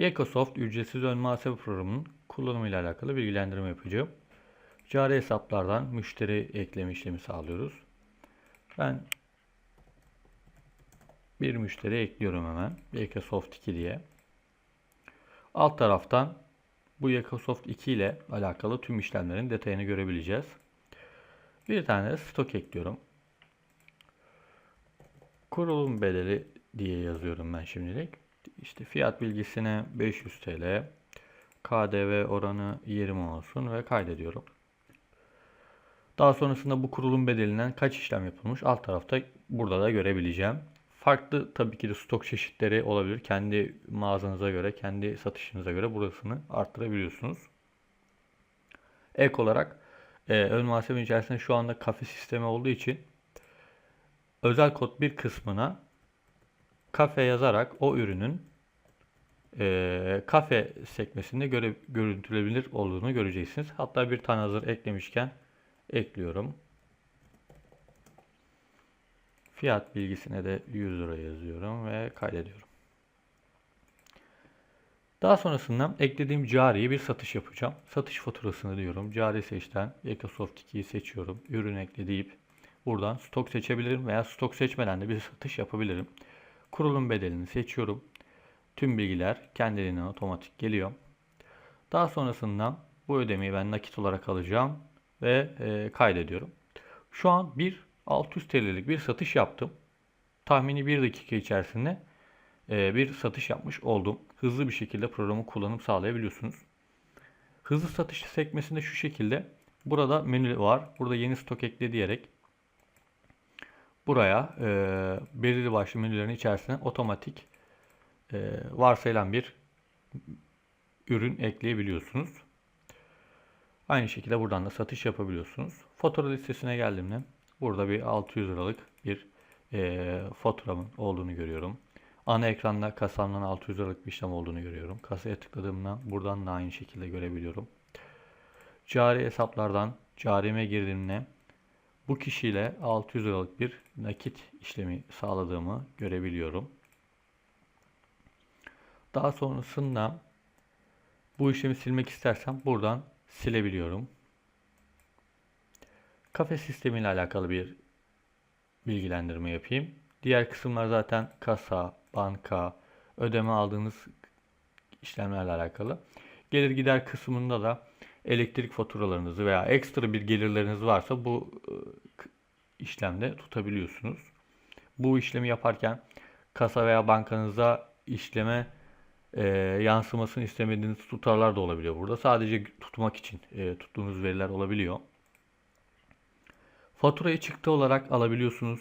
Microsoft ücretsiz ön muhasebe programının kullanımı ile alakalı bilgilendirme yapacağım. Cari hesaplardan müşteri ekleme işlemi sağlıyoruz. Ben bir müşteri ekliyorum hemen. Microsoft 2 diye. Alt taraftan bu Microsoft 2 ile alakalı tüm işlemlerin detayını görebileceğiz. Bir tane stok ekliyorum. Kurulum bedeli diye yazıyorum ben şimdilik. İşte fiyat bilgisine 500 TL, KDV oranı 20 olsun ve kaydediyorum. Daha sonrasında bu kurulum bedelinden kaç işlem yapılmış alt tarafta burada da görebileceğim. Farklı tabii ki de stok çeşitleri olabilir. Kendi mağazanıza göre, kendi satışınıza göre burasını arttırabiliyorsunuz. Ek olarak e, ön muhasebe içerisinde şu anda kafe sistemi olduğu için özel kod bir kısmına kafe yazarak o ürünün e, kafe sekmesinde göre, görüntülebilir olduğunu göreceksiniz. Hatta bir tane hazır eklemişken ekliyorum. Fiyat bilgisine de 100 lira yazıyorum ve kaydediyorum. Daha sonrasında eklediğim cariye bir satış yapacağım. Satış faturasını diyorum. Cari seçten Microsoft 2'yi seçiyorum. Ürün ekle deyip buradan stok seçebilirim veya stok seçmeden de bir satış yapabilirim. Kurulum bedelini seçiyorum. Tüm bilgiler kendiliğinden otomatik geliyor. Daha sonrasında bu ödemeyi ben nakit olarak alacağım ve e, kaydediyorum. Şu an bir 600 TL'lik bir satış yaptım. Tahmini 1 dakika içerisinde e, bir satış yapmış oldum. Hızlı bir şekilde programı kullanım sağlayabiliyorsunuz. Hızlı satış sekmesinde şu şekilde. Burada menü var. Burada yeni stok ekle diyerek buraya e, belirli başlı menülerin içerisine otomatik e, varsayılan bir ürün ekleyebiliyorsunuz. Aynı şekilde buradan da satış yapabiliyorsunuz. Fatura listesine geldiğimde burada bir 600 liralık bir e, faturamın olduğunu görüyorum. Ana ekranda kasamdan 600 liralık bir işlem olduğunu görüyorum. Kasaya tıkladığımda buradan da aynı şekilde görebiliyorum. Cari hesaplardan carime girdiğimde bu kişiyle 600 liralık bir nakit işlemi sağladığımı görebiliyorum. Daha sonrasında bu işlemi silmek istersem buradan silebiliyorum. Kafe sistemiyle alakalı bir bilgilendirme yapayım. Diğer kısımlar zaten kasa, banka, ödeme aldığınız işlemlerle alakalı. Gelir gider kısmında da elektrik faturalarınızı veya ekstra bir gelirleriniz varsa bu e, işlemde tutabiliyorsunuz. Bu işlemi yaparken kasa veya bankanıza işleme e, yansımasını istemediğiniz tutarlar da olabiliyor burada. Sadece tutmak için e, tuttuğunuz veriler olabiliyor. Faturayı çıktı olarak alabiliyorsunuz.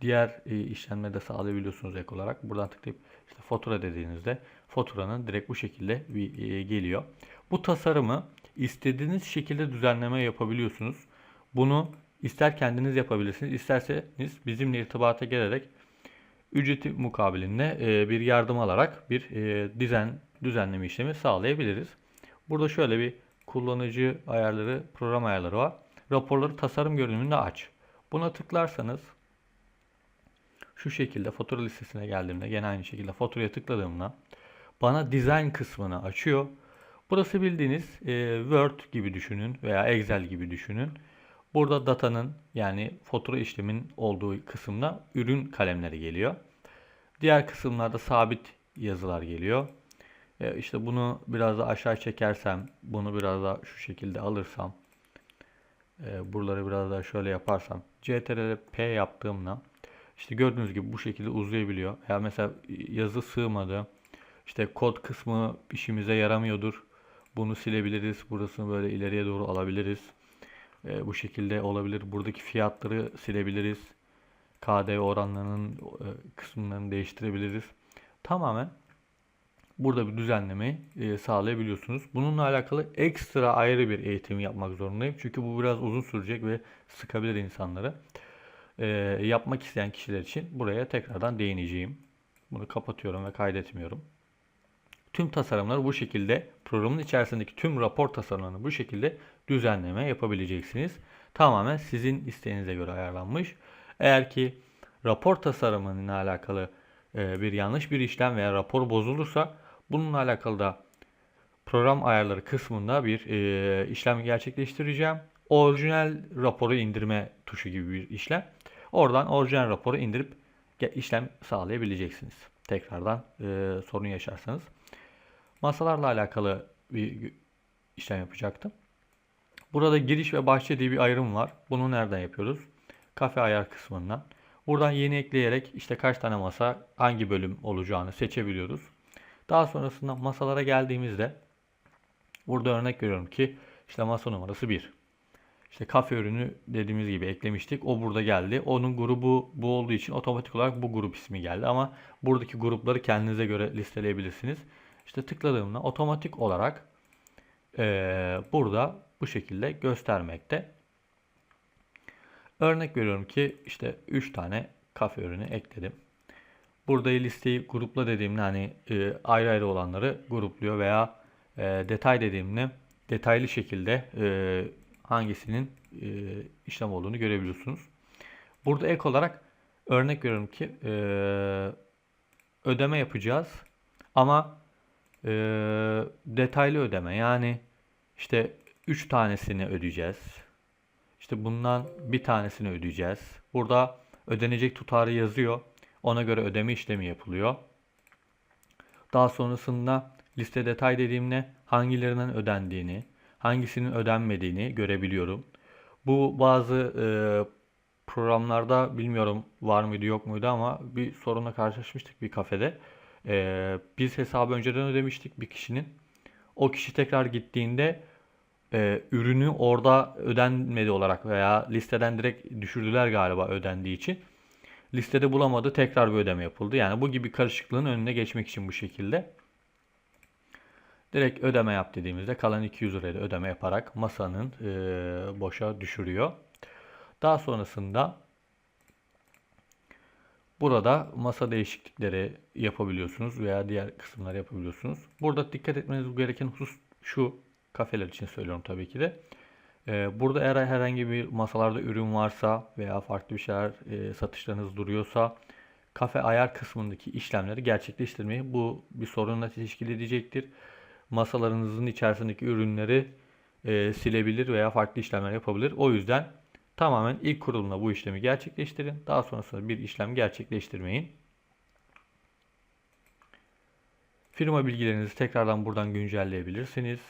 Diğer e, işlemleri sağlayabiliyorsunuz ek olarak. Buradan tıklayıp işte fatura dediğinizde faturanın direkt bu şekilde e, geliyor. Bu tasarımı istediğiniz şekilde düzenleme yapabiliyorsunuz. Bunu ister kendiniz yapabilirsiniz, isterseniz bizimle irtibata gelerek ücreti mukabilinde e, bir yardım alarak bir e, dizen düzenleme işlemi sağlayabiliriz. Burada şöyle bir kullanıcı ayarları, program ayarları var. Raporları tasarım görünümünde aç. Buna tıklarsanız şu şekilde fatura listesine geldiğimde gene aynı şekilde faturaya tıkladığımda bana design kısmını açıyor. Burası bildiğiniz e, Word gibi düşünün veya Excel gibi düşünün. Burada datanın yani fatura işlemin olduğu kısımda ürün kalemleri geliyor. Diğer kısımlarda sabit yazılar geliyor. E, işte bunu biraz da aşağı çekersem, bunu biraz da şu şekilde alırsam, e, buraları biraz daha şöyle yaparsam, CTRL P yaptığımda işte gördüğünüz gibi bu şekilde uzayabiliyor. Ya mesela yazı sığmadı. İşte kod kısmı işimize yaramıyordur. Bunu silebiliriz. Burasını böyle ileriye doğru alabiliriz. E, bu şekilde olabilir. Buradaki fiyatları silebiliriz. KDV oranlarının e, kısımlarını değiştirebiliriz. Tamamen burada bir düzenlemeyi e, sağlayabiliyorsunuz. Bununla alakalı ekstra ayrı bir eğitim yapmak zorundayım. Çünkü bu biraz uzun sürecek ve sıkabilir insanları. E, yapmak isteyen kişiler için buraya tekrardan değineceğim. Bunu kapatıyorum ve kaydetmiyorum. Tüm tasarımları bu şekilde programın içerisindeki tüm rapor tasarımlarını bu şekilde düzenleme yapabileceksiniz. Tamamen sizin isteğinize göre ayarlanmış. Eğer ki rapor tasarımıyla alakalı e, bir yanlış bir işlem veya rapor bozulursa Bununla alakalı da program ayarları kısmında bir e, işlem gerçekleştireceğim. Orijinal raporu indirme tuşu gibi bir işlem. Oradan orijinal raporu indirip işlem sağlayabileceksiniz. Tekrardan e, sorun yaşarsanız. Masalarla alakalı bir işlem yapacaktım. Burada giriş ve bahçe diye bir ayrım var. Bunu nereden yapıyoruz? Kafe ayar kısmından. Buradan yeni ekleyerek işte kaç tane masa hangi bölüm olacağını seçebiliyoruz. Daha sonrasında masalara geldiğimizde burada örnek veriyorum ki işte masa numarası 1. İşte kafe ürünü dediğimiz gibi eklemiştik. O burada geldi. Onun grubu bu olduğu için otomatik olarak bu grup ismi geldi. Ama buradaki grupları kendinize göre listeleyebilirsiniz. İşte tıkladığımda otomatik olarak eee, burada bu şekilde göstermekte. Örnek veriyorum ki işte 3 tane kafe ürünü ekledim. Burada listeyi grupla dediğimde hani e, ayrı ayrı olanları grupluyor veya e, detay dediğimde detaylı şekilde e, hangisinin e, işlem olduğunu görebiliyorsunuz. Burada ek olarak örnek veriyorum ki e, ödeme yapacağız ama e, detaylı ödeme yani işte 3 tanesini ödeyeceğiz. İşte bundan bir tanesini ödeyeceğiz. Burada ödenecek tutarı yazıyor. Ona göre ödeme işlemi yapılıyor. Daha sonrasında liste detay dediğimde hangilerinin ödendiğini, hangisinin ödenmediğini görebiliyorum. Bu bazı e, programlarda bilmiyorum var mıydı yok muydu ama bir sorunla karşılaşmıştık bir kafede. E, biz hesabı önceden ödemiştik bir kişinin. O kişi tekrar gittiğinde e, ürünü orada ödenmedi olarak veya listeden direkt düşürdüler galiba ödendiği için. Listede bulamadı tekrar bir ödeme yapıldı. Yani bu gibi karışıklığın önüne geçmek için bu şekilde. Direkt ödeme yap dediğimizde kalan 200 lirayı da ödeme yaparak masanın e, boşa düşürüyor. Daha sonrasında burada masa değişiklikleri yapabiliyorsunuz veya diğer kısımları yapabiliyorsunuz. Burada dikkat etmeniz gereken husus şu kafeler için söylüyorum tabii ki de. Ee, burada eğer herhangi bir masalarda ürün varsa veya farklı bir şeyler e, satışlarınız duruyorsa kafe ayar kısmındaki işlemleri gerçekleştirmeyi bu bir sorunla teşkil edecektir. Masalarınızın içerisindeki ürünleri e, silebilir veya farklı işlemler yapabilir. O yüzden tamamen ilk kurulumda bu işlemi gerçekleştirin. Daha sonrasında bir işlem gerçekleştirmeyin. Firma bilgilerinizi tekrardan buradan güncelleyebilirsiniz.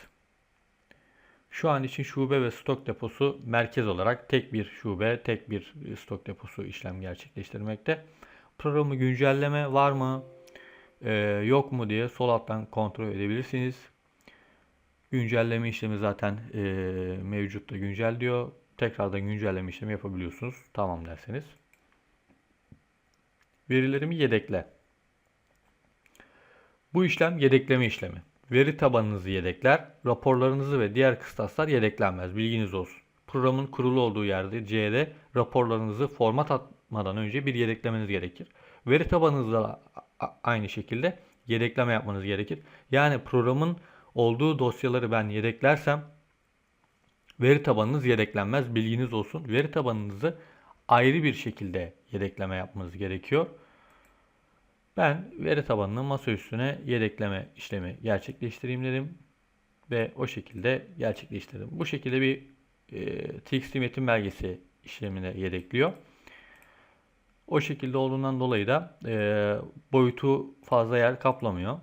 Şu an için şube ve stok deposu merkez olarak tek bir şube, tek bir stok deposu işlem gerçekleştirmekte. Programı güncelleme var mı, e, yok mu diye sol alttan kontrol edebilirsiniz. Güncelleme işlemi zaten e, mevcutta güncel diyor. Tekrardan güncelleme işlemi yapabiliyorsunuz. Tamam derseniz. Verilerimi yedekle. Bu işlem yedekleme işlemi. Veri tabanınızı yedekler, raporlarınızı ve diğer kıstaslar yedeklenmez. Bilginiz olsun. Programın kurulu olduğu yerde C'de raporlarınızı format atmadan önce bir yedeklemeniz gerekir. Veri tabanınızda aynı şekilde yedekleme yapmanız gerekir. Yani programın olduğu dosyaları ben yedeklersem veri tabanınız yedeklenmez. Bilginiz olsun. Veri tabanınızı ayrı bir şekilde yedekleme yapmanız gerekiyor. Ben veri tabanını masa üstüne yedekleme işlemi gerçekleştireyim dedim. Ve o şekilde gerçekleştirdim. Bu şekilde bir e, TXT metin belgesi işlemine yedekliyor. O şekilde olduğundan dolayı da e, boyutu fazla yer kaplamıyor.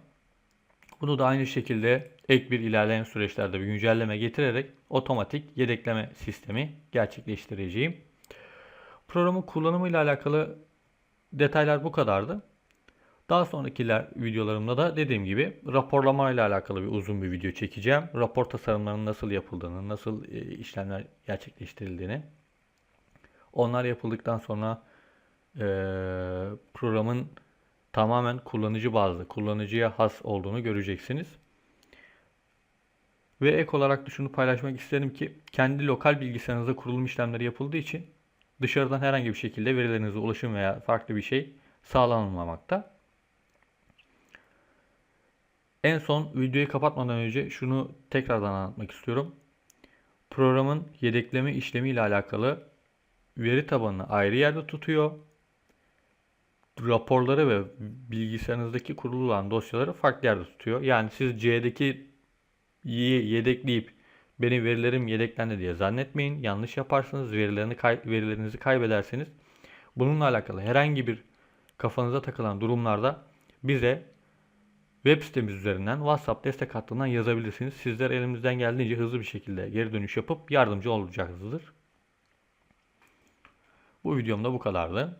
Bunu da aynı şekilde ek bir ilerleyen süreçlerde bir güncelleme getirerek otomatik yedekleme sistemi gerçekleştireceğim. Programın kullanımı ile alakalı detaylar bu kadardı. Daha sonrakiler videolarımda da dediğim gibi raporlama ile alakalı bir uzun bir video çekeceğim. Rapor tasarımlarının nasıl yapıldığını, nasıl e, işlemler gerçekleştirildiğini. Onlar yapıldıktan sonra e, programın tamamen kullanıcı bazlı, kullanıcıya has olduğunu göreceksiniz. Ve ek olarak da şunu paylaşmak isterim ki kendi lokal bilgisayarınızda kurulum işlemleri yapıldığı için dışarıdan herhangi bir şekilde verilerinize ulaşım veya farklı bir şey sağlanmamakta. En son videoyu kapatmadan önce şunu tekrardan anlatmak istiyorum. Programın yedekleme işlemi ile alakalı veri tabanını ayrı yerde tutuyor. Raporları ve bilgisayarınızdaki kurulu dosyaları farklı yerde tutuyor. Yani siz C'deki y'yi yedekleyip benim verilerim yedeklendi diye zannetmeyin. Yanlış yaparsınız. Verilerini kay- verilerinizi kaybederseniz bununla alakalı herhangi bir kafanıza takılan durumlarda bize web sitemiz üzerinden WhatsApp destek hattından yazabilirsiniz. Sizler elimizden geldiğince hızlı bir şekilde geri dönüş yapıp yardımcı olacaksınızdır. Bu videomda bu kadardı.